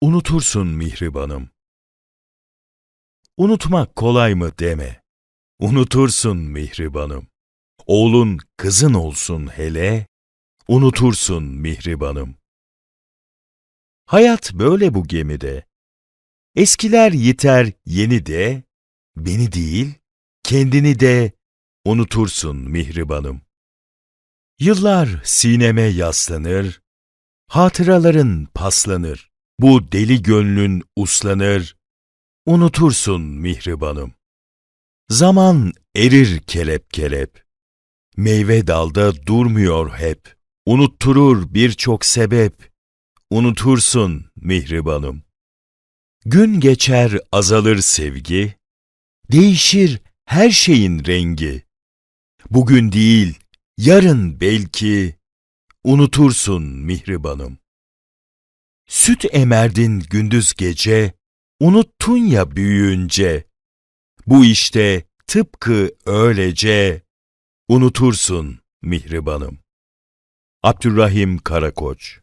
Unutursun mihribanım. Unutmak kolay mı deme. Unutursun mihribanım. Oğlun kızın olsun hele, unutursun mihribanım. Hayat böyle bu gemide. Eskiler yiter yeni de, beni değil, kendini de unutursun mihribanım. Yıllar sineme yaslanır, hatıraların paslanır. Bu deli gönlün uslanır, unutursun mihribanım. Zaman erir kelep kelep, meyve dalda durmuyor hep, unutturur birçok sebep, unutursun mihribanım. Gün geçer azalır sevgi, değişir her şeyin rengi. Bugün değil, yarın belki, unutursun mihribanım. Süt emerdin gündüz gece, unuttun ya büyüyünce. Bu işte tıpkı öylece, unutursun mihribanım. Abdurrahim Karakoç